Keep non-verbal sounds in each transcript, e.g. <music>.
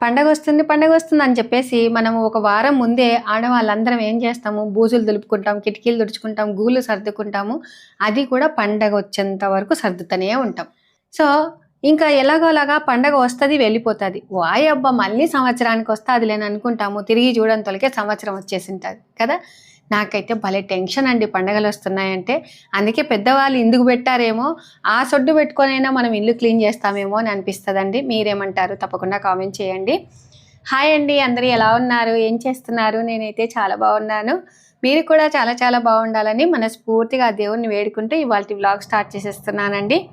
పండగ వస్తుంది పండగ వస్తుంది అని చెప్పేసి మనం ఒక వారం ముందే ఆడవాళ్ళందరం ఏం చేస్తాము? బూజులు దులుపుకుంటాం కిటికీలు దుడుచుకుంటాం గూళ్ళు సర్దుకుంటాము. అది కూడా పండగ వచ్చేంత వరకు సర్దుతూనే ఉంటాం. సో ఇంకా ఎలాగోలాగా పండగ వస్తుంది వెళ్ళిపోతుంది వాయబ్బా మళ్ళీ సంవత్సరానికి వస్తుంది లేని అనుకుంటాము తిరిగి చూడడం తొలకే సంవత్సరం వచ్చేసింటుంది కదా? నాకైతే భలే టెన్షన్ అండి పండగలు వస్తున్నాయంటే. అందుకే పెద్దవాళ్ళు ఇందుకు పెట్టారేమో ఆ సొడ్డు పెట్టుకొనైనా మనం ఇల్లు క్లీన్ చేస్తామేమో అని అనిపిస్తుందండి. మీరేమంటారు? తప్పకుండా కామెంట్ చేయండి. హాయ్ అండి అందరూ ఎలా ఉన్నారు? ఏం చేస్తున్నారు? నేనైతే చాలా బాగున్నాను. మీరు కూడా చాలా చాలా బాగుండాలని మనస్ఫూర్తిగా దేవుణ్ణి వేడుకుంటూ ఇవాళ వ్లాగ్ స్టార్ట్ చేసేస్తున్నానండి.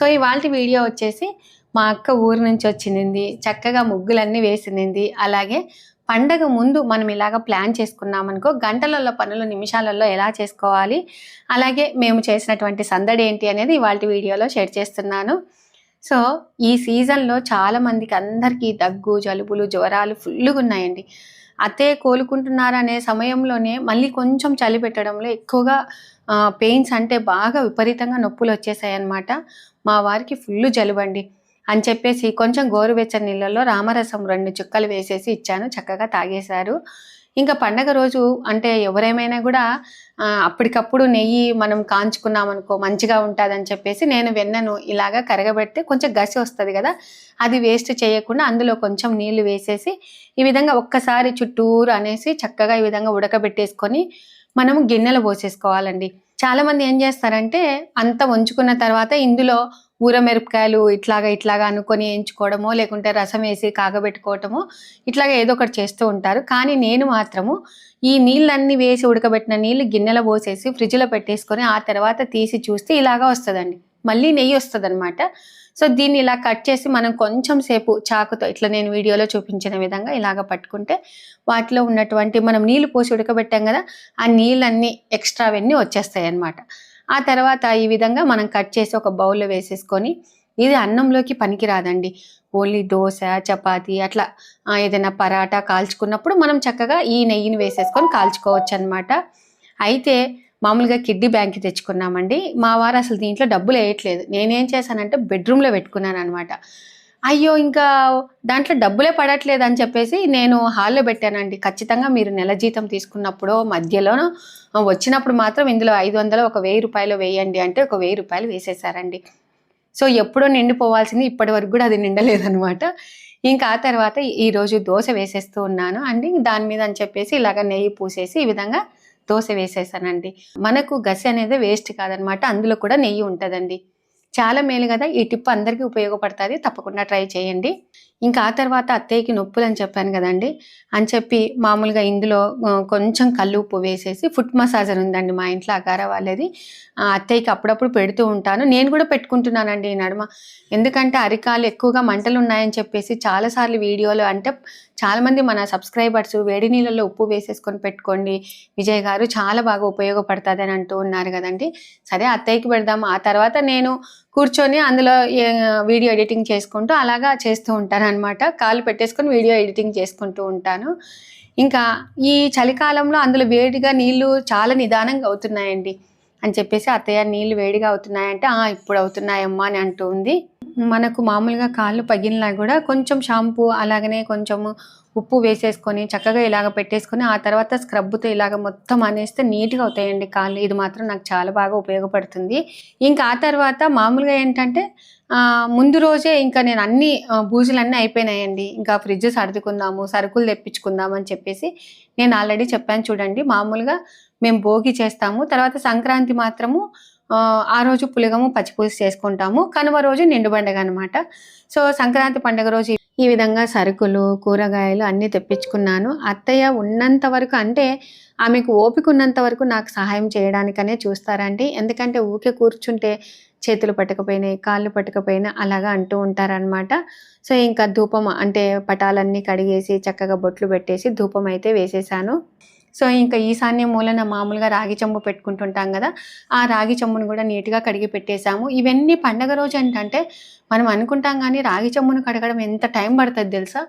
సో ఇవాళ వీడియో వచ్చేసి మా అక్క ఊరు నుంచి వచ్చింది. చక్కగా ముగ్గులన్నీ వేసింది. అలాగే పండగ ముందు మనం ఇలాగ ప్లాన్ చేసుకున్నామనుకో గంటలలో పనులు నిమిషాలలో ఎలా చేసుకోవాలి? అలాగే మేము చేసినటువంటి సందడి ఏంటి అనేది ఇవాళ వీడియోలో షేర్ చేస్తున్నాను. సో ఈ సీజన్లో చాలా మందికి అందరికీ దగ్గు జలుబులు జ్వరాలు ఫుల్గా ఉన్నాయండి. అతే కోలుకుంటున్నారనే సమయంలోనే మళ్ళీ కొంచెం చలి పెట్టడంలో ఎక్కువగా పెయిన్స్ అంటే బాగా విపరీతంగా నొప్పులు వచ్చేసాయి అన్నమాట మా వారికి ఫుల్ జలుబండి. అని చెప్పేసి కొంచెం గోరువెచ్చని నీళ్ళలో రామరసం రెండు చుక్కలు వేసేసి ఇచ్చాను. చక్కగా తాగేశారు. ఇంకా పండగ రోజు అంటే ఎవరేమైనా కూడా అప్పటికప్పుడు నెయ్యి మనం కాంచుకున్నాం అనుకో మంచిగా ఉంటుందని చెప్పేసి నేను వెన్నను ఇలాగా కరగబెడితే కొంచెం గసి వస్తుంది కదా అది వేస్ట్ చేయకుండా అందులో కొంచెం నీళ్ళు వేసేసి ఈ విధంగా ఒక్కసారి చుట్టూరు అనేసి చక్కగా ఈ విధంగా ఉడకబెట్టేసుకొని మనము గిన్నెలు పోసేసుకోవాలండి. చాలామంది ఏం చేస్తారంటే అంత వంచుకున్న తర్వాత ఇందులో ఊరమిరపకాయలు ఇట్లాగా ఇట్లాగా అనుకొని వేయించుకోవడమో లేకుంటే రసం వేసి కాగబెట్టుకోవటమో ఇట్లాగా ఏదో ఒకటి చేస్తూ ఉంటారు. కానీ నేను మాత్రము ఈ నీళ్ళన్నీ వేసి ఉడకబెట్టిన నీళ్ళు గిన్నెలో పోసేసి ఫ్రిడ్జ్లో పెట్టేసుకొని ఆ తర్వాత తీసి చూస్తే ఇలాగా వస్తుందండి. మళ్ళీ నెయ్యి వస్తుంది సో దీన్ని ఇలా కట్ చేసి మనం కొంచెం సేపు చాకుతో ఇట్లా నేను వీడియోలో చూపించిన విధంగా ఇలాగ పట్టుకుంటే వాటిలో ఉన్నటువంటి మనం నీళ్ళు పోసి ఉడకబెట్టాం కదా ఆ నీళ్ళన్నీ ఎక్స్ట్రావన్నీ వచ్చేస్తాయి అన్నమాట ఆ తర్వాత ఈ విధంగా మనం కట్ చేసి ఒక బౌల్లో వేసేసుకొని ఇది అన్నంలోకి పనికిరాదండి. ఓన్లీ దోశ చపాతి అట్లా ఏదైనా పరాటా కాల్చుకున్నప్పుడు మనం చక్కగా ఈ నెయ్యిని వేసేసుకొని కాల్చుకోవచ్చు అనమాట అయితే మామూలుగా కిడ్నీ బ్యాంక్కి తెచ్చుకున్నామండి. మా వారు అసలు దీంట్లో డబ్బులు వేయట్లేదు. నేనేం చేశానంటే బెడ్రూమ్లో పెట్టుకున్నాను అనమాట అయ్యో ఇంకా దాంట్లో డబ్బులే పడట్లేదు అని చెప్పేసి నేను హాల్లో పెట్టానండి. ఖచ్చితంగా మీరు నెల జీతం తీసుకున్నప్పుడు మధ్యలోనూ వచ్చినప్పుడు మాత్రం ఇందులో ఐదు వందలు ఒక వెయ్యి రూపాయలు వేయండి అంటే ఒక వెయ్యి రూపాయలు వేసేసారండి. సో ఎప్పుడో నిండిపోవాల్సింది ఇప్పటి వరకు కూడా అది నిండలేదనమాట ఇంకా ఆ తర్వాత ఈరోజు దోశ వేసేస్తూ ఉన్నాను అండి. దాని మీద అని చెప్పేసి ఇలాగ నెయ్యి పూసేసి ఈ విధంగా దోశ వేసేసానండి. మనకు గసి అనేది వేస్ట్ కాదనమాట అందులో కూడా నెయ్యి ఉంటుందండి. చాలా మేలు కదా ఈ టిప్ అందరికీ ఉపయోగపడుతుంది. తప్పకుండా ట్రై చేయండి. ఇంకా ఆ తర్వాత అత్తయ్యకి నొప్పులు అని చెప్పాను కదండి. అని చెప్పి మామూలుగా ఇందులో కొంచెం కళ్ళు ఉప్పు వేసేసి ఫుట్ మసాజర్ ఉందండి మా ఇంట్లో అగార వాళ్ళది. ఆ, అత్తయ్యకి అప్పుడప్పుడు పెడుతూ ఉంటాను. నేను కూడా పెట్టుకుంటున్నానండి ఈ నడుమ. ఎందుకంటే అరికాలు ఎక్కువగా మంటలు ఉన్నాయని చెప్పేసి చాలాసార్లు వీడియోలు అంటే చాలామంది మన సబ్స్క్రైబర్స్ వేడి నీళ్ళల్లో ఉప్పు వేసేసుకొని పెట్టుకోండి. విజయ్ గారు చాలా బాగా ఉపయోగపడుతుంది అని అంటూ ఉన్నారు కదండి. సరే అత్తయ్యకి పెడదాం ఆ తర్వాత నేను కూర్చొని అందులో వీడియో ఎడిటింగ్ చేసుకుంటూ అలాగా చేస్తూ ఉంటాను అనమాట కాలు పెట్టేసుకొని వీడియో ఎడిటింగ్ చేసుకుంటూ ఉంటాను. ఇంకా ఈ చలికాలంలో అందులో వేడిగా నీళ్ళు చాలా నిదానంగా అవుతున్నాయండి. అని చెప్పేసి అత్తయ్య నీళ్ళు వేడిగా అవుతున్నాయంటే "ఆ, ఇప్పుడు అవుతున్నాయమ్మా అని అంటూ ఉంది. మనకు మామూలుగా కాళ్ళు పగిలినా కూడా కొంచెం షాంపూ అలాగనే కొంచెము ఉప్పు వేసేసుకొని చక్కగా ఇలాగ పెట్టేసుకొని ఆ తర్వాత స్క్రబ్తో ఇలాగ మొత్తం అనేస్తే నీట్గా అవుతాయండి కాళ్ళు. ఇది మాత్రం నాకు చాలా బాగా ఉపయోగపడుతుంది. ఇంకా ఆ తర్వాత మామూలుగా ఏంటంటే ముందు రోజే ఇంకా నేను అన్ని ఆ, బూజులు అన్నీ అయిపోయినాయండి. ఇంకా ఫ్రిడ్జ్ సర్దుకుందాము సరుకులు తెప్పించుకుందాము అని చెప్పేసి నేను ఆల్రెడీ చెప్పాను చూడండి. మామూలుగా మేము భోగి చేస్తాము. తర్వాత సంక్రాంతి మాత్రము ఆ, రోజు పులగము పచ్చిపులుసు చేసుకుంటాము. కనుమ రోజు నిండు పండుగ అనమాట సో సంక్రాంతి పండుగ రోజు ఈ విధంగా సరుకులు కూరగాయలు అన్నీ తెప్పించుకున్నాను. అత్తయ్య ఉన్నంత వరకు అంటే ఆమెకు ఓపిక ఉన్నంత వరకు నాకు సహాయం చేయడానికనే చూస్తారండి. ఎందుకంటే ఊకే కూర్చుంటే చేతులు పట్టకపోయినాయి కాళ్ళు పట్టకపోయినా అలాగా అంటూ ఉంటారనమాట సో ఇంకా ధూపం అంటే పటాలన్నీ కడిగేసి చక్కగా బొట్లు పెట్టేసి ధూపం అయితే వేసేసాను. సో ఇంకా ఈశాన్య మూలన మామూలుగా రాగి చెంబు పెట్టుకుంటుంటాం కదా ఆ రాగి చెంబును కూడా నీట్గా కడిగి పెట్టేశాము. ఇవన్నీ పండగ రోజు ఏంటంటే మనం అనుకుంటాం కానీ రాగి చెమ్మును కడగడం ఎంత టైం పడుతుంది తెలుసా?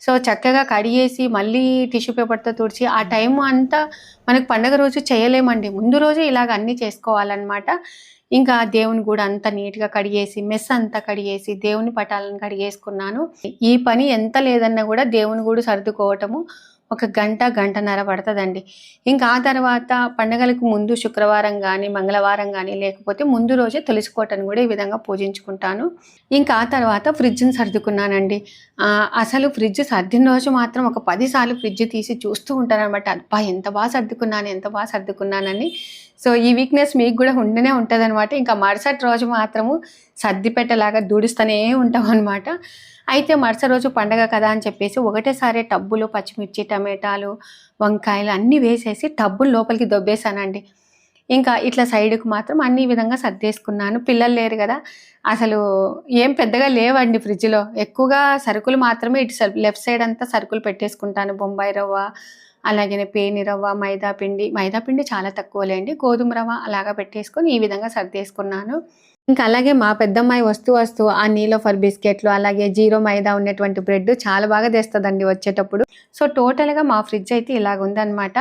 సో చక్కగా కడిగేసి మళ్ళీ టిష్యూ పేపర్తో తుడిచి ఆ టైం అంతా మనకు పండగ రోజు చేయలేమండి. ముందు రోజు ఇలాగ అన్నీ చేసుకోవాలన్నమాట. ఇంకా దేవుని కూడా అంత నీట్గా కడిగేసి మెస్ అంతా కడిగేసి దేవుని పటాలను కడిగేసుకున్నాను. ఈ పని ఎంత లేదన్నా కూడా దేవుని కూడా సర్దుకోవటము ఒక గంట గంటన్నర పడుతుందండి. ఇంకా ఆ తర్వాత పండగలకు ముందు శుక్రవారం కానీ మంగళవారం కానీ లేకపోతే ముందు రోజే తులసికోటను కూడా ఈ విధంగా పూజించుకుంటాను. ఇంకా ఆ తర్వాత ఫ్రిడ్జ్ని సర్దుకున్నానండి. అసలు ఫ్రిడ్జ్ సర్దిన రోజు మాత్రం ఒక పదిసార్లు ఫ్రిడ్జ్ తీసి చూస్తూ ఉంటానమాట అనమాట అబ్బా ఎంత బాగా సర్దుకున్నాను ఎంత బాగా సర్దుకున్నానని. సో ఈ వీక్నెస్ మీకు కూడా ఉండనే ఉంటుంది అనమాట ఇంకా మరుసటి రోజు మాత్రము సర్ది పెట్టలాగా దూడుస్తూనే ఉంటాం అనమాట అయితే మరుసటి రోజు పండగ కదా అని చెప్పేసి ఒకటేసారి టబ్బులు పచ్చిమిర్చి టమాటాలు వంకాయలు అన్నీ వేసేసి టబ్బులు లోపలికి దొబ్బేశానండి. ఇంకా ఇట్లా సైడ్కి మాత్రం అన్ని విధంగా సర్దేసుకున్నాను. పిల్లలు లేరు కదా. అసలు ఏం పెద్దగా లేవండి ఫ్రిడ్జ్లో. ఎక్కువగా సరుకులు మాత్రమే ఇటు లెఫ్ట్ సైడ్ అంతా సరుకులు పెట్టేసుకుంటాను. బొంబాయి రవ్వ అలాగే పేని రవ్వ మైదా పిండి. మైదా పిండి చాలా తక్కువలేండి. గోధుమ రవ్వ అలాగా పెట్టేసుకొని ఈ విధంగా సర్దేసుకున్నాను. ఇంకా అలాగే మా పెద్దమ్మాయి వస్తూ వస్తూ ఆ నీలోఫర్ బిస్కెట్లు అలాగే జీరో మైదా ఉన్నటువంటి బ్రెడ్ చాలా బాగా తెస్తుందండి వచ్చేటప్పుడు. సో టోటల్గా మా ఫ్రిడ్జ్ అయితే ఇలాగ ఉందన్నమాట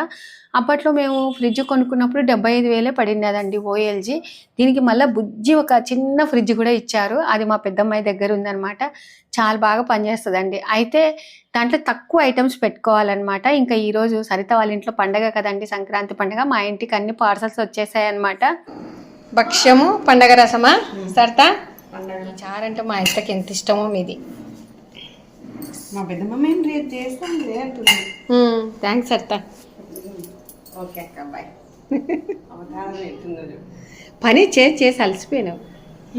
అప్పట్లో మేము ఫ్రిడ్జ్ కొనుక్కున్నప్పుడు డెబ్బై ఐదు వేలే పడినదండి ఓఎల్జీ దీనికి మళ్ళీ బుజ్జి ఒక చిన్న ఫ్రిడ్జ్ కూడా ఇచ్చారు. అది మా పెద్దమ్మాయి దగ్గర ఉందన్నమాట చాలా బాగా పనిచేస్తుందండి. అయితే దాంట్లో తక్కువ ఐటమ్స్ పెట్టుకోవాలన్నమాట. ఇంకా ఈరోజు సరిత వాళ్ళ ఇంట్లో పండగ కదండి సంక్రాంతి పండగ మా ఇంటికి అన్ని పార్సల్స్ వచ్చేసాయి అనమాట భక్ష్యము పండగ రసమా? సరిత? ఈ చారంటే మా ఇష్టకి ఎంత ఇష్టమో మీది. మా రేపు థ్యాంక్స్ సరిత. ఓకే అక్క బాయ్ <laughs> పని చేసి చేసి అలసిపోయినావు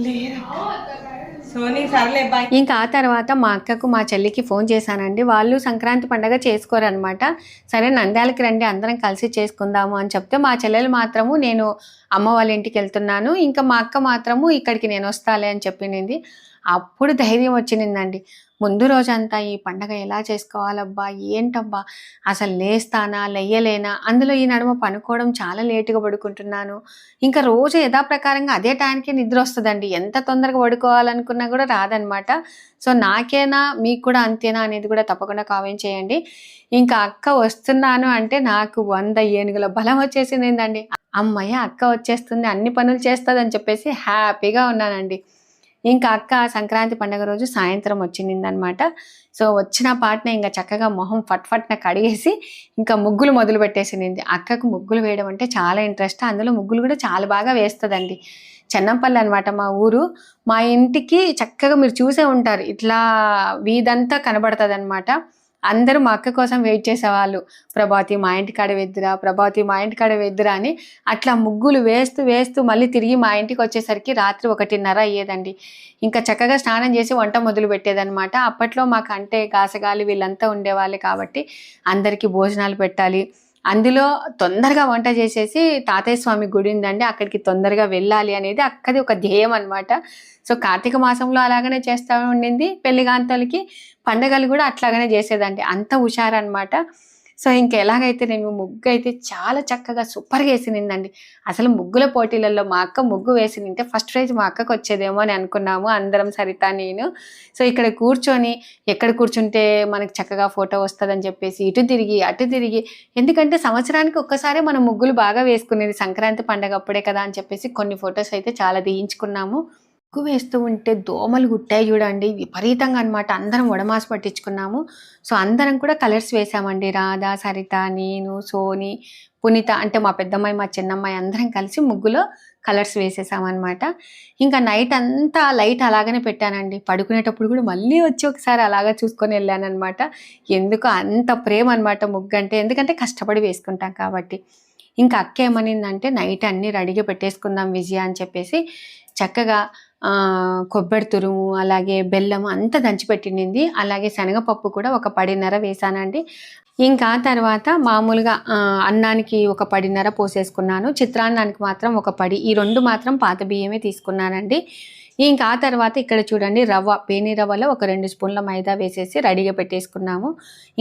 లేరా ఇంకా ఆ తర్వాత మా అక్కకు మా చెల్లికి ఫోన్ చేశానండి. వాళ్ళు సంక్రాంతి పండగ చేసుకోరనమాట సరే నంద్యాలకి రండి అందరం కలిసి చేసుకుందాము అని చెప్తే మా చెల్లెలు మాత్రము నేను అమ్మ వాళ్ళ ఇంటికి వెళ్తున్నాను. ఇంకా మా అక్క మాత్రము ఇక్కడికి నేను వస్తాలే అని చెప్పింది. అప్పుడు ధైర్యం వచ్చిందండి ముందు రోజంతా ఈ పండగ ఎలా చేసుకోవాలబ్బా? ఏంటబ్బా? అసలు లేస్తానా? లెయ్యలేనా అందులో ఈ నడుమ పనుకోవడం చాలా లేటుగా పడుకుంటున్నాను. ఇంకా రోజు యథాప్రకారంగా అదే టైంకి నిద్ర వస్తుందండి. ఎంత తొందరగా పడుకోవాలనుకున్నా కూడా రాదనమాట. సో నాకేనా? మీకు కూడా అంతేనా? అనేది కూడా తప్పకుండా కామెంట్ చేయండి. ఇంకా అక్క వస్తున్నాను అంటే నాకు వంద ఏనుగుల బలం వచ్చేసింది ఏంటండి అమ్మయ్య అక్క వచ్చేస్తుంది అన్ని పనులు చేస్తుంది అని చెప్పేసి హ్యాపీగా ఉన్నానండి. ఇంకా అక్క సంక్రాంతి పండుగ రోజు సాయంత్రం వచ్చిందనమాట సో వచ్చిన పాటనే ఇంకా చక్కగా మొహం ఫట్ ఫట్న కడిగేసి ఇంకా ముగ్గులు మొదలు పెట్టేసింది. అక్కకు ముగ్గులు వేయడం అంటే చాలా ఇంట్రెస్ట్. అందులో ముగ్గులు కూడా చాలా బాగా వేస్తుందండి. చెన్నంపల్లి అనమాట మా ఊరు. మా ఇంటికి చక్కగా మీరు చూసే ఉంటారు. ఇట్లా వీధంతా కనబడుతుంది అనమాట అందరూ మా అక్క కోసం వెయిట్ చేసేవాళ్ళు. ప్రభాతి మా ఇంటి కాడ వెద్దురా ప్రభాతి మా ఇంటి కాడ వెద్దురా అని అట్లా ముగ్గులు వేస్తూ వేస్తూ మళ్ళీ తిరిగి మా ఇంటికి వచ్చేసరికి రాత్రి ఒకటిన్నర అయ్యేదండి. ఇంకా చక్కగా స్నానం చేసి వంట మొదలు పెట్టేదనమాట అప్పట్లో మాకు అంటే గాసగాలి వీళ్ళంతా ఉండేవాళ్ళు కాబట్టి అందరికీ భోజనాలు పెట్టాలి. అందులో తొందరగా వంట చేసేసి తాతయ్య స్వామి గుడి ఉందండి. అక్కడికి తొందరగా వెళ్ళాలి అనేది అక్కది ఒక ధ్యేయం అనమాట సో కార్తీక మాసంలో అలాగనే చేస్తూ ఉండింది. పెళ్ళిగాంతలకి పండగలు కూడా అట్లాగనే చేసేదండి. అంత హుషారనమాట సో ఇంక ఎలాగైతే నేను ముగ్గు అయితే చాలా చక్కగా సూపర్గా వేసినిందండి. అసలు ముగ్గుల పోటీలలో మా అక్క ముగ్గు వేసినింటే ఫస్ట్ ప్రైజ్ మా అక్కకు వచ్చేదేమో అని అనుకున్నాము అందరం సరిత నేను. సో ఇక్కడ కూర్చొని ఎక్కడ కూర్చుంటే మనకు చక్కగా ఫోటో వస్తుందని చెప్పేసి ఇటు తిరిగి అటు తిరిగి ఎందుకంటే సంవత్సరానికి ఒక్కసారి మనం ముగ్గులు బాగా వేసుకునేది సంక్రాంతి పండగ అప్పుడే కదా అని చెప్పేసి కొన్ని ఫొటోస్ అయితే చాలా తీయించుకున్నాము. ముగ్గు వేస్తూ ఉంటే దోమలు గుట్టాయి చూడండి. విపరీతంగా అనమాట అందరం వడమాసు పట్టించుకున్నాము. సో అందరం కూడా కలర్స్ వేసామండి. రాధా సరిత నేను సోని పునీత అంటే మా పెద్దమ్మాయి మా చిన్నమ్మాయి అందరం కలిసి ముగ్గులో కలర్స్ వేసేసామన్నమాట. ఇంకా నైట్ అంతా లైట్ అలాగనే పెట్టానండి. పడుకునేటప్పుడు కూడా మళ్ళీ వచ్చి ఒకసారి అలాగా చూసుకొని వెళ్ళానమాట ఎందుకు అంత ప్రేమ అనమాట ముగ్గు అంటే. ఎందుకంటే కష్టపడి వేసుకుంటాం కాబట్టి. ఇంకా అక్క ఏమనిందంటే నైట్ అన్నీ రెడీగా పెట్టేసుకుందాం విజయ అని చెప్పేసి చక్కగా కొబ్బరి తురుము అలాగే బెల్లం అంతా దంచిపెట్టింది అలాగే శనగపప్పు కూడా ఒక పడిన్నర వేసానండి. ఇంకా తర్వాత మామూలుగా అన్నానికి ఒక పడిన్నర పోసేసుకున్నాను. చిత్రాన్నానికి మాత్రం ఒక పడి ఈ రెండు మాత్రం పాత బియ్యమే తీసుకున్నానండి. ఇంకా ఆ తర్వాత ఇక్కడ చూడండి రవ్వ పేని రవ్వలో ఒక రెండు స్పూన్ల మైదా వేసేసి రెడీగా పెట్టేసుకున్నాము.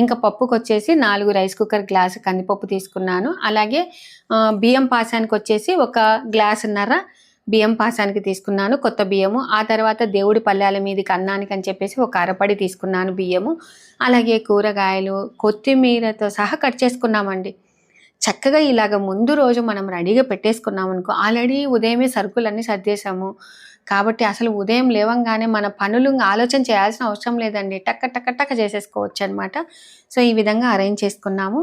ఇంకా పప్పుకి వచ్చేసి నాలుగు రైస్ కుక్కర్ గ్లాస్ కందిపప్పు తీసుకున్నాను. అలాగే బియ్యం పాసానికి వచ్చేసి ఒక గ్లాసున్నర బియ్యం పాసానికి తీసుకున్నాను కొత్త బియ్యము. ఆ తర్వాత దేవుడి పల్లెల మీదకి అన్నానికి అని చెప్పేసి ఒక అరపడి తీసుకున్నాను బియ్యము. అలాగే కూరగాయలు కొత్తిమీరతో సహా కట్ చేసుకున్నామండి. చక్కగా ఇలాగ ముందు రోజు మనం రెడీగా పెట్టేసుకున్నాం అనుకో ఆల్రెడీ ఉదయమే సరుకులన్నీ సర్దేశాము. కాబట్టి అసలు ఉదయం లేవంగానే మన పనులు ఆలోచన చేయాల్సిన అవసరం లేదండి. టక్క టక్క టక్క చేసేసుకోవచ్చు అనమాట సో ఈ విధంగా అరేంజ్ చేసుకున్నాము.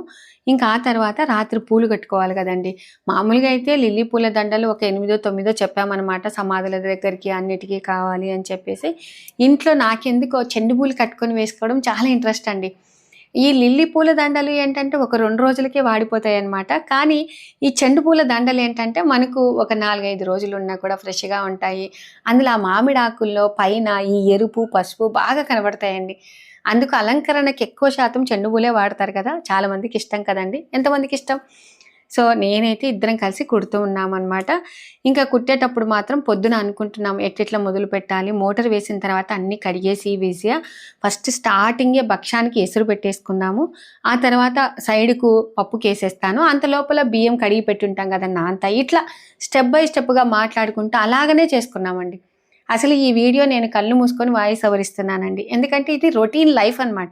ఇంకా ఆ తర్వాత రాత్రి పూలు కట్టుకోవాలి కదండి. మామూలుగా అయితే లిల్లీ పూల దండలు ఒక ఎనిమిదో తొమ్మిదో చెప్పామన్నమాట. సమాధుల దగ్గరికి అన్నిటికీ కావాలి అని చెప్పేసి. ఇంట్లో నాకెందుకో చెండు పూలు కట్టుకొని వేసుకోవడం చాలా ఇంట్రెస్ట్ అండి. ఈ లిల్లీ పూల దండలు ఏంటంటే ఒక రెండు రోజులకే వాడిపోతాయి అనమాట కానీ ఈ చెండు పూల దండలు ఏంటంటే మనకు ఒక నాలుగైదు రోజులు ఉన్నా కూడా ఫ్రెష్గా ఉంటాయి. అందులో ఆ మామిడి ఆకుల్లో పైన ఈ ఎరుపు పసుపు బాగా కనబడతాయండి. అందుకు అలంకరణకి ఎక్కువ శాతం చెండు పూలే వాడతారు కదా. చాలామందికి ఇష్టం కదండి. ఎంతమందికి ఇష్టం? సో నేనైతే ఇద్దరం కలిసి కుడుతూ ఉన్నామన్నమాట. ఇంకా కుట్టేటప్పుడు మాత్రం పొద్దున అనుకుంటున్నాం ఎట్లెట్లా మొదలు పెట్టాలి. మోటార్ వేసిన తర్వాత అన్నీ కడిగేసి ఈజీగా ఫస్ట్ స్టార్టింగే భక్ష్యానికి ఎసురు పెట్టేసుకుందాము. ఆ తర్వాత సైడ్కు పప్పు కేసేస్తాను. అంత లోపల బియ్యం కడిగి పెట్టుంటాం కదా అంత ఇట్లా స్టెప్ బై స్టెప్గా మాట్లాడుకుంటూ అలాగనే చేసుకున్నామండి. అసలు ఈ వీడియో నేను కళ్ళు మూసుకొని వాయిస్ అవరిస్తున్నానండి ఎందుకంటే ఇది రొటీన్ లైఫ్ అనమాట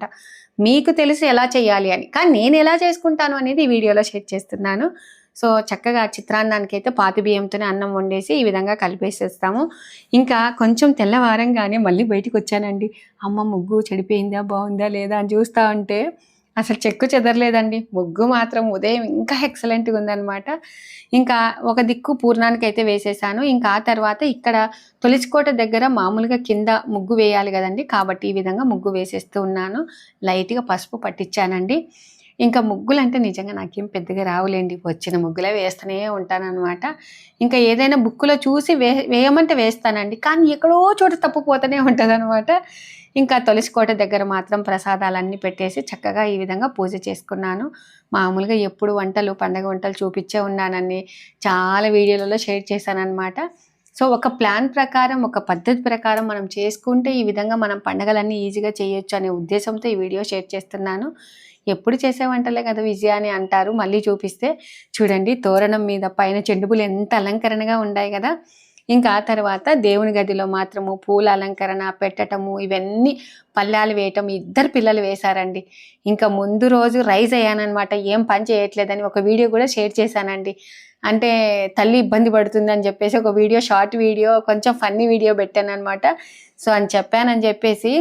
మీకు తెలిసి ఎలా చేయాలి అని. కానీ నేను ఎలా చేసుకుంటాను అనేది ఈ వీడియోలో షేర్ చేస్తున్నాను. సో చక్కగా చిత్రాన్నానికి అయితే పాతి బియ్యంతోనే అన్నం వండేసి ఈ విధంగా కలిపేసేస్తాము. ఇంకా కొంచెం తెల్లవారంగానే మళ్ళీ బయటికి వచ్చానండి. అమ్మ ముగ్గు చెడిపోయిందా బాగుందా లేదా అని చూస్తా ఉంటే అసలు చెక్కు చెదరలేదండి. ముగ్గు మాత్రం ఉదయం ఇంకా ఎక్సలెంట్గా ఉందన్నమాట. ఇంకా ఒక దిక్కు పూర్ణానికి అయితే వేసేసాను. ఇంకా ఆ తర్వాత ఇక్కడ తొలిచికోట దగ్గర మామూలుగా కింద ముగ్గు వేయాలి కదండి. కాబట్టి ఈ విధంగా ముగ్గు వేసేస్తూ ఉన్నాను. లైట్గా పసుపు పట్టించానండి. ఇంకా ముగ్గులు అంటే నిజంగా నాకేం పెద్దగా రావులేండి. వచ్చిన ముగ్గులే వేస్తూనే ఉంటానన్నమాట. ఇంకా ఏదైనా బుక్కులో చూసి వే వేయమంటే వేస్తానండి. కానీ ఎక్కడో చోట తప్పుపోతూనే ఉంటుంది ఇంకా తులసికోట దగ్గర మాత్రం ప్రసాదాలన్నీ పెట్టేసి చక్కగా ఈ విధంగా పూజ చేసుకున్నాను. మామూలుగా ఎప్పుడు వంటలు పండగ వంటలు చూపించే ఉన్నానని చాలా వీడియోలలో షేర్ చేశానన్నమాట. సో ఒక ప్లాన్ ప్రకారం ఒక పద్ధతి ప్రకారం మనం చేసుకుంటే ఈ విధంగా మనం పండగలన్నీ ఈజీగా చేయొచ్చు అనే ఉద్దేశంతో ఈ వీడియో షేర్ చేస్తున్నాను. ఎప్పుడు చేసే వంటలే కదా విజయ అని అంటారు. మళ్ళీ చూపిస్తే చూడండి తోరణం మీద పైన చెండుపులు ఎంత అలంకరణగా ఉన్నాయి కదా. ఇంకా ఆ తర్వాత దేవుని గదిలో మాత్రము పూల అలంకరణ పెట్టటము ఇవన్నీ పల్లాలు వేయటం ఇద్దరు పిల్లలు వేశారండి. ఇంకా ముందు రోజు రైజ్ అయ్యానమాట ఏం పని చేయట్లేదని ఒక వీడియో కూడా షేర్ చేశానండి. అంటే తల్లి ఇబ్బంది పడుతుందని చెప్పేసి ఒక వీడియో షార్ట్ వీడియో కొంచెం ఫన్నీ వీడియో పెట్టాను అనమాట సో అని చెప్పానని చెప్పేసి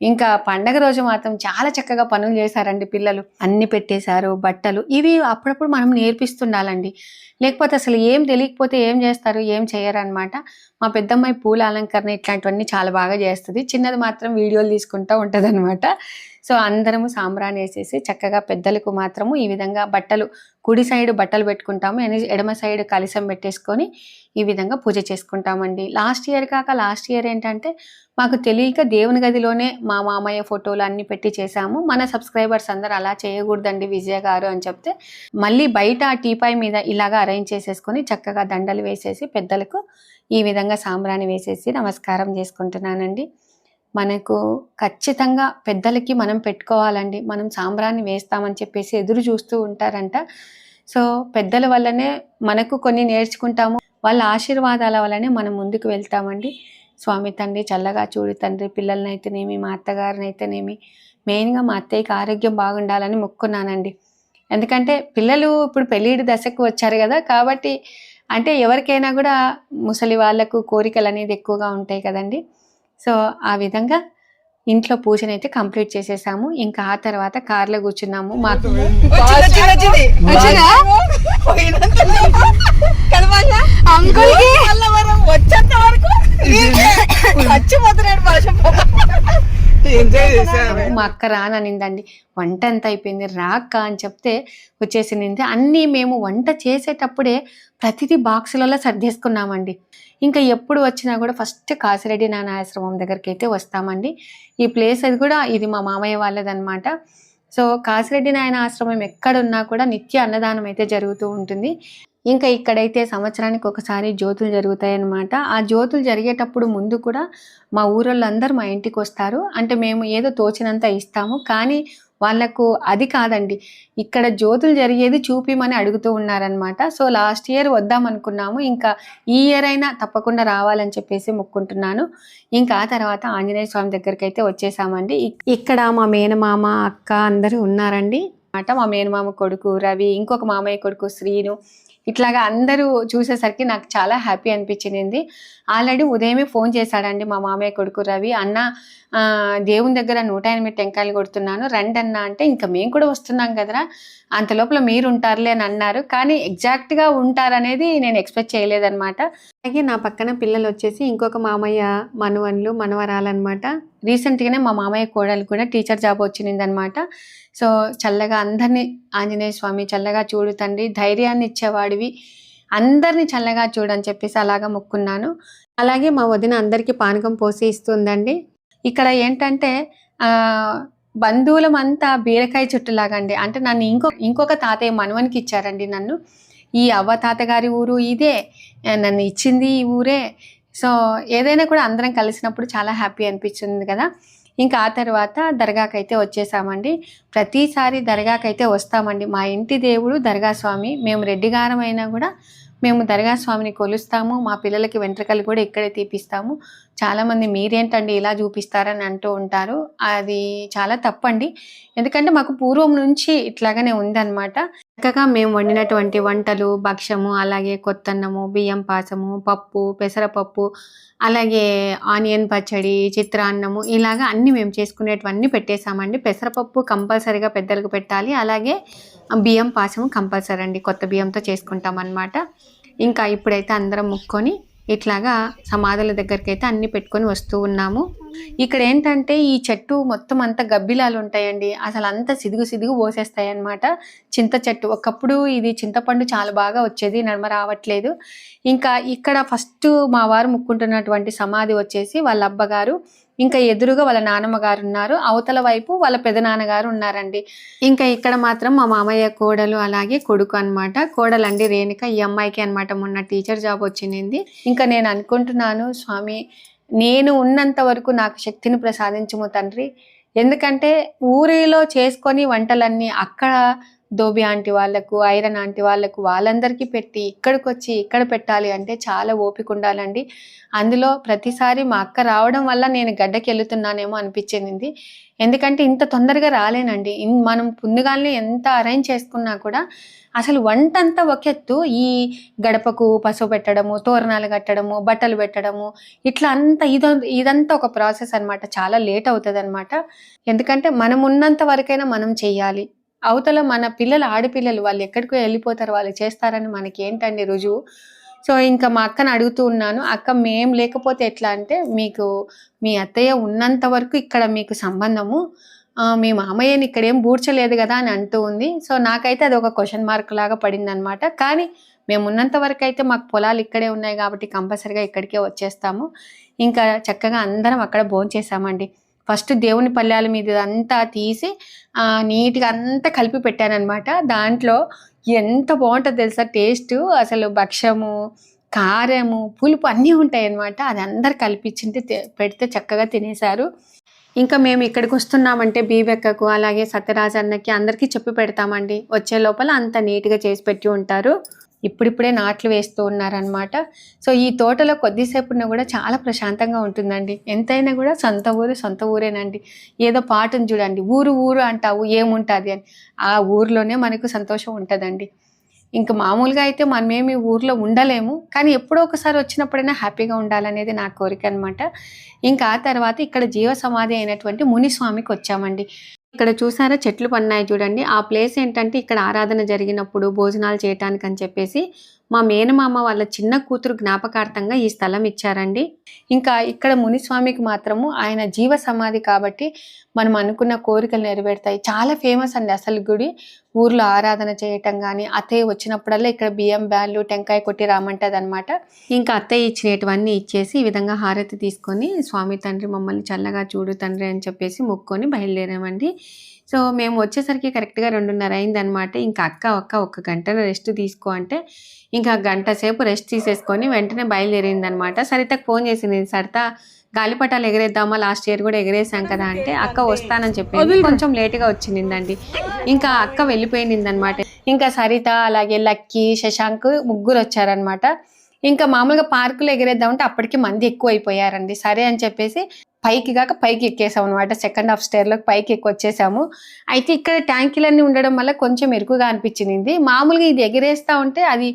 ఇంకా పండగ రోజు మాత్రం చాలా చక్కగా పనులు చేశారండి పిల్లలు. అన్ని పెట్టేశారు బట్టలు. ఇవి అప్పుడప్పుడు మనం నేర్పిస్తుండాలండి. లేకపోతే అసలు ఏం తెలియకపోతే ఏం చేస్తారు ఏం చేయరనమాట మా పెద్దమ్మాయి పూల అలంకరణ ఇట్లాంటివన్నీ చాలా బాగా చేస్తుంది. చిన్నది మాత్రం వీడియోలు తీసుకుంటూ ఉంటుంది సో అందరము సాంబ్రాన్ని వేసేసి చక్కగా పెద్దలకు మాత్రము ఈ విధంగా బట్టలు కుడి సైడ్ బట్టలు పెట్టుకుంటాము ఎడమ సైడ్ కలిసం పెట్టేసుకొని ఈ విధంగా పూజ చేసుకుంటామండి. లాస్ట్ ఇయర్ కాక లాస్ట్ ఇయర్ ఏంటంటే మాకు తెలియక దేవుని గదిలోనే మా మామయ్య ఫోటోలు అన్ని పెట్టి చేశాము. మన సబ్స్క్రైబర్స్ అందరు అలా చేయకూడదండి విజయ గారు అని చెప్తే మళ్ళీ బయట టీపాయ్ మీద ఇలాగా అరేంజ్ చేసేసుకొని చక్కగా దండలు వేసేసి పెద్దలకు ఈ విధంగా సాంబ్రాణి వేసేసి నమస్కారం చేసుకుంటున్నానండి. మనకు ఖచ్చితంగా పెద్దలకి మనం పెట్టుకోవాలండి. మనం సాంబ్రాన్ని వేస్తామని చెప్పేసి ఎదురు చూస్తూ ఉంటారంట. సో పెద్దల వల్లనే మనకు కొన్ని నేర్చుకుంటాము. వాళ్ళ ఆశీర్వాదాల వల్లనే మనం ముందుకు వెళ్తామండి. స్వామి తండ్రి చల్లగా చూడు తండ్రి పిల్లలనైతేనేమి మా అత్తగారినైతేనేమి మెయిన్గా మా అత్తయ్యకి ఆరోగ్యం బాగుండాలని మొక్కున్నానండి. ఎందుకంటే పిల్లలు ఇప్పుడు పెళ్ళిడి దశకు వచ్చారు కదా కాబట్టి అంటే ఎవరికైనా కూడా ముసలి వాళ్ళకు కోరికలు అనేది ఎక్కువగా ఉంటాయి కదండి. సో ఆ విధంగా ఇంట్లో పూజనైతే అయితే కంప్లీట్ చేసేసాము. ఇంకా ఆ తర్వాత కార్లో కూర్చున్నాము మాకు. మా అక్క రాననిందండి. వంట ఎంత అయిపోయింది? రాక్క అని చెప్తే వచ్చేసింది అన్నీ మేము వంట చేసేటప్పుడే ప్రతిదీ బాక్సులలో సర్దేసుకున్నామండి. ఇంకా ఎప్పుడు వచ్చినా కూడా ఫస్ట్ కాసిరెడ్డి నాన్న ఆశ్రమం దగ్గరికి అయితే వస్తామండి. ఈ ప్లేస్ అది కూడా ఇది మా మామయ్య వాళ్ళదనమాట సో కాసిరెడ్డి నాయన ఆశ్రమం ఎక్కడున్నా కూడా నిత్య అన్నదానం అయితే జరుగుతూ ఉంటుంది. ఇంకా ఇక్కడైతే సంవత్సరానికి ఒకసారి జ్యోతులు జరుగుతాయి అన్నమాట ఆ జ్యోతులు జరిగేటప్పుడు ముందు కూడా మా ఊరోళ్ళందరూ మా ఇంటికి వస్తారు. అంటే మేము ఏదో తోచినంత ఇస్తాము. కానీ వాళ్ళకు అది కాదండి. ఇక్కడ జ్యోతులు జరిగేది చూపిమని అడుగుతూ ఉన్నారనమాట సో లాస్ట్ ఇయర్ వద్దాం అనుకున్నాము. ఇంకా ఈ ఇయర్ అయినా తప్పకుండా రావాలని చెప్పేసి మొక్కుంటున్నాను. ఇంకా ఆ తర్వాత ఆంజనేయ స్వామి దగ్గరికి అయితే వచ్చేసామండి ఇక్కడ మా మేనమామ అక్క అందరూ ఉన్నారండి. మాట మా మేనమామ కొడుకు రవి ఇంకొక మామయ్య కొడుకు శ్రీను. ఇట్లాగా అందరూ చూసేసరికి నాకు చాలా హ్యాపీ అనిపించింది. ఆల్రెడీ ఉదయమే ఫోన్ చేశాడండి మా మామయ్య కొడుకు రవి. అన్న దేవుని దగ్గర నూట ఎనిమిది టెంకాయలు కొడుతున్నాను. రండి అన్న అంటే ఇంకా మేము కూడా వస్తున్నాం కదరా. అంత లోపల మీరు ఉంటారులే అని అన్నారు. కానీ ఎగ్జాక్ట్గా ఉంటారనేది నేను ఎక్స్పెక్ట్ చేయలేదన్నమాట. అలాగే నా పక్కన పిల్లలు వచ్చేసి ఇంకొక మామయ్య మనవన్లు మనవరాలన్నమాట. రీసెంట్గానే మా మామయ్య కోడలు కూడా టీచర్ జాబ్ వచ్చిందనమాట సో చల్లగా అందరినీ ఆంజనేయ స్వామి చల్లగా చూడు తండ్రి ధైర్యాన్ని ఇచ్చేవాడివి. అందరినీ చల్లగా చూడని చెప్పేసి అలాగా మొక్కున్నాను. అలాగే మా వదిన అందరికీ పానకం పోసి ఇస్తుందండి. ఇక్కడ ఏంటంటే బంధువులమంతా బీరకాయ చుట్టులాగా అండి అంటే నన్ను ఇంకో ఇంకొక తాతయ్య మనవనికి ఇచ్చారండి నన్ను. ఈ అవ్వ తాతగారి ఊరు ఇదే నన్ను ఇచ్చింది ఈ ఊరే. సో ఏదైనా కూడా అందరం కలిసినప్పుడు చాలా హ్యాపీ అనిపించింది కదా. ఇంకా ఆ తర్వాత దర్గాకైతే వచ్చేసామండి. ప్రతిసారి దర్గాకైతే వస్తామండి. మా ఇంటి దేవుడు దర్గా స్వామి మేము రెడ్డిగారమైనా అయినా కూడా మేము దర్గా స్వామిని కొలుస్తాము మా పిల్లలకి వెంట్రుకలు కూడా ఇక్కడే తీపిస్తాము. చాలామంది మీరేంటండి ఇలా చూపిస్తారని అంటూ ఉంటారు. అది చాలా తప్పండి. ఎందుకంటే మాకు పూర్వం నుంచి ఇట్లాగనే ఉందన్నమాట. చక్కగా మేము వండినటువంటి వంటలు భక్ష్యము అలాగే కొత్తన్నము బియ్యం పాసము పప్పు పెసరపప్పు అలాగే ఆనియన్ పచ్చడి చిత్రాన్నము ఇలాగా అన్నీ మేము చేసుకునేటివన్నీ పెట్టేశామండి. పెసరపప్పు కంపల్సరీగా పెద్దలకు పెట్టాలి. అలాగే బియ్యం పాసము కంపల్సరీ అండి. కొత్త బియ్యంతో చేసుకుంటాం అన్నమాట ఇంకా ఇప్పుడైతే అందరం ముక్కొని ఇట్లాగా సమాధుల దగ్గరికి అయితే అన్ని పెట్టుకొని వస్తూ ఉన్నాము. ఇక్కడ ఏంటంటే ఈ చెట్టు మొత్తం అంతా గబ్బిలాలు ఉంటాయండి. అసలు అంతా సిదుగు సిదుగు పోసేస్తాయి అన్నమాట చింత చెట్టు. ఒకప్పుడు ఇది చింతపండు చాలా బాగా వచ్చేది. నడమ రావట్లేదు. ఇంకా ఇక్కడ ఫస్ట్ మా వారు ముక్కుంటున్నటువంటి సమాధి వచ్చేసి వాళ్ళ అబ్బగారు ఇంకా ఎదురుగా వాళ్ళ నానమ్మ గారు ఉన్నారు. అవతల వైపు వాళ్ళ పెదనాన్నగారు ఉన్నారండి. ఇంకా ఇక్కడ మాత్రం మా మామయ్య కోడలు అలాగే కొడుకు అన్నమాట. కోడలండి రేణుక. ఈ అమ్మాయికి అనమాట మొన్న టీచర్ జాబ్ వచ్చింది. ఇంకా నేను అనుకుంటున్నాను స్వామి నేను ఉన్నంత వరకు నాకు శక్తిని ప్రసాదించము తండ్రి. ఎందుకంటే ఊరిలో చేసుకొని వంటలన్నీ అక్కడ దోబి ఆంటీ వాళ్ళకు ఐరన్ ఆంటీ వాళ్ళకు వాళ్ళందరికీ పెట్టి ఇక్కడికి వచ్చి ఇక్కడ పెట్టాలి అంటే చాలా ఓపిక ఉండాలండి. అందులో ప్రతిసారి మా అక్క రావడం వల్ల నేను గడ్డకి వెళ్తున్నానేమో అనిపించింది. ఎందుకంటే ఇంత తొందరగా రాలేనండి. మనం ముందుగానే ఎంత అరేంజ్ చేసుకున్నా కూడా అసలు వంట అంతా ఒక ఎత్తు. ఈ గడపకు పసుపు పెట్టడము తోరణాలు కట్టడము బట్టలు పెట్టడము ఇట్లా అంతా ఇదో ఇదంతా ఒక ప్రాసెస్ అనమాట చాలా లేట్ అవుతుంది అనమాట ఎందుకంటే మనం ఉన్నంత వరకైనా మనం చెయ్యాలి. అవతల మన పిల్లలు ఆడపిల్లలు వాళ్ళు ఎక్కడికో వెళ్ళిపోతారు వాళ్ళు చేస్తారని మనకి ఏంటండి రుజువు? సో ఇంకా మా అక్కను అడుగుతూ ఉన్నాను అక్క మేం లేకపోతే ఎట్లా అంటే మీకు మీ అత్తయ్య ఉన్నంత వరకు ఇక్కడ మీకు సంబంధము. మీ మామయ్యని ఇక్కడ ఏం బూడ్చలేదు కదా అని అంటూ ఉంది. సో నాకైతే అది ఒక క్వశ్చన్ మార్క్ లాగా పడింది అనమాట కానీ మేము ఉన్నంత వరకు అయితే మాకు పొలాలు ఇక్కడే ఉన్నాయి కాబట్టి కంపల్సరిగా ఇక్కడికే వచ్చేస్తాము. ఇంకా చక్కగా అందరం అక్కడ భోంచేసామండి. ఫస్ట్ దేవుని పల్లెల మీద అంతా తీసి నీట్గా అంతా కలిపి పెట్టానమాట దాంట్లో ఎంత బాగుంటుంది తెలుసా? టేస్ట్ అసలు భక్ష్యము కారము పులుపు అన్నీ ఉంటాయి అన్నమాట అది అందరు కలిపించింటే పెడితే చక్కగా తినేశారు. ఇంకా మేము ఇక్కడికి వస్తున్నామంటే బీబెక్కకు అలాగే సత్యరాజ్ అన్నకి అందరికీ చెప్పి పెడతామండి. వచ్చే లోపల అంత నీట్గా చేసి పెట్టి ఉంటారు. ఇప్పుడిప్పుడే నాట్లు వేస్తూ ఉన్నారనమాట సో ఈ తోటలో కొద్దిసేపు ఉన్నా కూడా చాలా ప్రశాంతంగా ఉంటుందండి. ఎంతైనా కూడా సొంత ఊరు సొంత ఊరేనండి. ఏదో పాటను చూడండి. ఊరు ఊరు అంటావు ఏముంటుంది అని. ఆ ఊర్లోనే మనకు సంతోషం ఉంటుందండి. ఇంకా మామూలుగా అయితే మనమేమి ఊర్లో ఉండలేము. కానీ ఎప్పుడో ఒకసారి వచ్చినప్పుడైనా హ్యాపీగా ఉండాలనేది నా కోరిక అనమాట ఇంకా ఆ తర్వాత ఇక్కడ జీవ సమాధి అయినటువంటి మునిస్వామికి వచ్చామండి. ఇక్కడ చూసారా? చెట్లు పన్నాయి చూడండి. ఆ ప్లేస్ ఏంటంటే ఇక్కడ ఆరాధన జరిగినప్పుడు భోజనాలు చేయటానికి అని చెప్పేసి మా మేనమామ వాళ్ళ చిన్న కూతురు జ్ఞాపకార్థంగా ఈ స్థలం ఇచ్చారండి. ఇంకా ఇక్కడ మునిస్వామికి మాత్రము ఆయన జీవ సమాధి కాబట్టి మనం అనుకున్న కోరికలు నెరవేరుతాయి. చాలా ఫేమస్ అండి అసలు గుడి. ఊర్లో ఆరాధన చేయటం కానీ అత్తయ్య వచ్చినప్పుడల్లా ఇక్కడ బియ్యం బ్యాళ్ళు టెంకాయ కొట్టి రామంటది అనమాట ఇంకా అత్తయ్య ఇచ్చినటువన్నీ ఇచ్చేసి ఈ విధంగా హారతి తీసుకొని స్వామి తండ్రి మమ్మల్ని చల్లగా చూడు తండ్రి అని చెప్పేసి మొక్కుకొని బయలుదేరామండి. సో మేము వచ్చేసరికి కరెక్ట్గా రెండున్నర అయిందనమాట ఇంకా అక్క ఒక్క ఒక్క గంట రెస్ట్ తీసుకో అంటే ఇంకా గంట సేపు రెస్ట్ తీసేసుకొని వెంటనే బయలుదేరింది అనమాట సరితకు ఫోన్ చేసింది సరిత గాలిపటాలు ఎగరేద్దామా? లాస్ట్ ఇయర్ కూడా ఎగరేసాం కదా అంటే అక్క వస్తానని చెప్పింది. కొంచెం లేట్గా వచ్చిందండి. ఇంకా అక్క వెళ్ళిపోయింది అనమాట ఇంకా సరిత అలాగే లక్కీ శశాంక్ ముగ్గురు వచ్చారనమాట ఇంకా మామూలుగా పార్కులో ఎగిరేద్దామంటే అప్పటికి మంది ఎక్కువ అయిపోయారండి సరే అని చెప్పేసి పైకి కాక పైకి ఎక్కేసాం అనమాట సెకండ్ హాఫ్ స్టేర్లోకి పైకి ఎక్కువ వచ్చేసాము. అయితే ఇక్కడ ట్యాంకీలన్నీ ఉండడం వల్ల కొంచెం ఎరుకుగా అనిపించింది. మామూలుగా ఇది ఎగిరేస్తా ఉంటే అది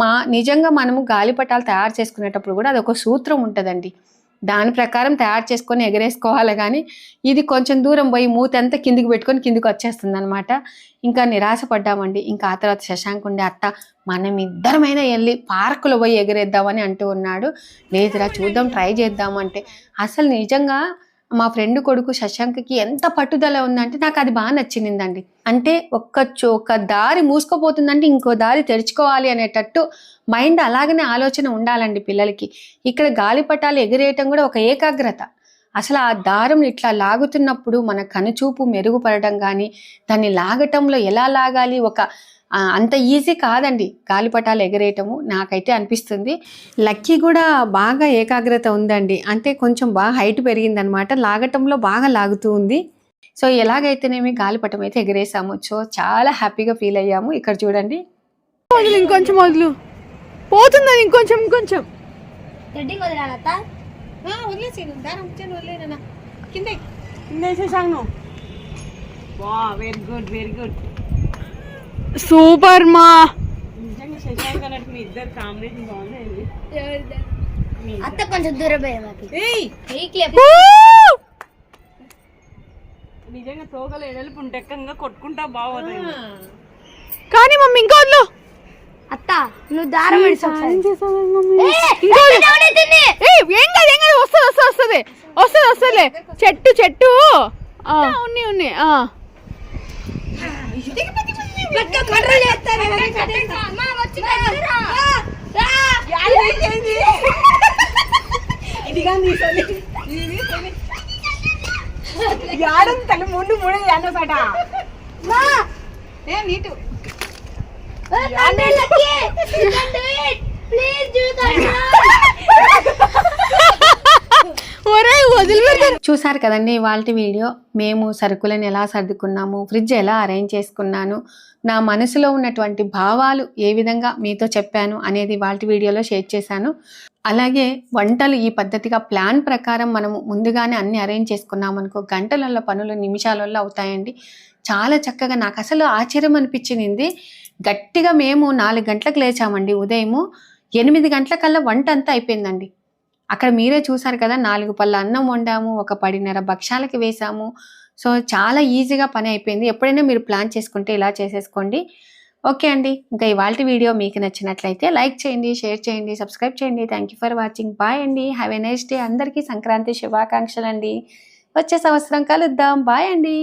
మా నిజంగా మనము గాలిపటాలు తయారు చేసుకునేటప్పుడు కూడా అది ఒక సూత్రం ఉంటుందండి. దాని ప్రకారం తయారు చేసుకొని ఎగరేసుకోవాలి కానీ ఇది కొంచెం దూరం పోయి మూతంతా కిందికి పెట్టుకొని కిందికి వచ్చేస్తుంది అనమాట ఇంకా నిరాశపడ్డామండి. ఇంకా ఆ తర్వాత శశాంక్ ఉండే అత్త మనం ఇద్దరమైనా వెళ్ళి పార్కులో పోయి ఎగరేద్దామని అంటూ ఉన్నాడు. లేదురా చూద్దాం ట్రై చేద్దామంటే అసలు నిజంగా మా ఫ్రెండ్ కొడుకు శశాంక్కి ఎంత పట్టుదల ఉందంటే నాకు అది బాగా నచ్చిందండి. అంటే ఒక్క చోక ఒక దారి మూసుకుపోతుందంటే ఇంకో దారి తెరుచుకోవాలి అనేటట్టు మైండ్ అలాగనే ఆలోచన ఉండాలండి పిల్లలకి. ఇక్కడ గాలిపటాలు ఎగిరేయటం కూడా ఒక ఏకాగ్రత. అసలు ఆ దారం ఇట్లా లాగుతున్నప్పుడు మన కనుచూపు మెరుగుపడటం కానీ దాన్ని లాగటంలో ఎలా లాగాలి ఒక అంత ఈజీ కాదండి గాలిపటాలు ఎగరేయటము నాకైతే అనిపిస్తుంది. లక్కీ కూడా బాగా ఏకాగ్రత ఉందండి. అంటే కొంచెం బాగా హైట్ పెరిగిందనమాట. లాగటంలో బాగా లాగుతూ ఉంది. సో ఎలాగైతేనేమి గాలిపటం అయితే ఎగరేసాము. సో చాలా హ్యాపీగా ఫీల్ అయ్యాము. ఇక్కడ చూడండి. ఇంకొంచెం వదులు. పోతుందని ఇంకొంచెం ఇంకొంచెం. గడ్డికి వదిలాలత్త? కింద. వేసేసాను నువ్వు. వా very good very good super మా. నిజంగా శశాంక్ అన్నట్టు మీ ఇద్దరు కాంబినేషన్ బాగుంది. అత్త కొంచెం దూరం పోయి మాకు. నిజంగా తోగలు ఎడలు టెక్కంగా కొట్టుకుంటా బాగోతాయి కానీ మమ్మీ ఇంకా వదులు. అత్త నువ్వు దారం ఏ, కాదు ఏం కాదు వస్తుంది వస్తుంది వస్తుంది వస్తుంది వస్తుందిలే చెట్టు చెట్టు ఉన్నాయి ఉన్నాయి యాడం తల్లి ముందు మూడే. ఏ నీటు చూసారు కదండి ఇవాళ వీడియో. మేము సరుకులను ఎలా సర్దుకున్నాము ఫ్రిడ్జ్ ఎలా అరేంజ్ చేసుకున్నాను నా మనసులో ఉన్నటువంటి భావాలు ఏ విధంగా మీతో చెప్పాను అనేది వాళ్ళ వీడియోలో షేర్ చేశాను. అలాగే వంటలు ఈ పద్ధతిగా ప్లాన్ ప్రకారం మనము ముందుగానే అన్ని అరేంజ్ చేసుకున్నాం అనుకో గంటలలో పనులు నిమిషాలలో అవుతాయండి. చాలా చక్కగా నాకు అసలు ఆశ్చర్యం అనిపించింది. గట్టిగా మేము నాలుగు గంటలకు లేచామండి. ఉదయము ఎనిమిది గంటలకల్లా వంట అంతా అయిపోయిందండి. అక్కడ మీరే చూసారు కదా నాలుగు పళ్ళ అన్నం వండాము ఒక పడిన్నర భక్షాలకి వేసాము. సో చాలా ఈజీగా పని అయిపోయింది. ఎప్పుడైనా మీరు ప్లాన్ చేసుకుంటే ఇలా చేసేసుకోండి. ఓకే అండి. ఇంకా ఇవాళ వీడియో మీకు నచ్చినట్లయితే లైక్ చేయండి షేర్ చేయండి సబ్స్క్రైబ్ చేయండి. Thank you for watching bye అండి. హ్యావ్ ఎ నైస్ డే అందరికీ సంక్రాంతి శుభాకాంక్షలు అండి వచ్చే సంవత్సరం కలుద్దాం. బాయ్ అండి.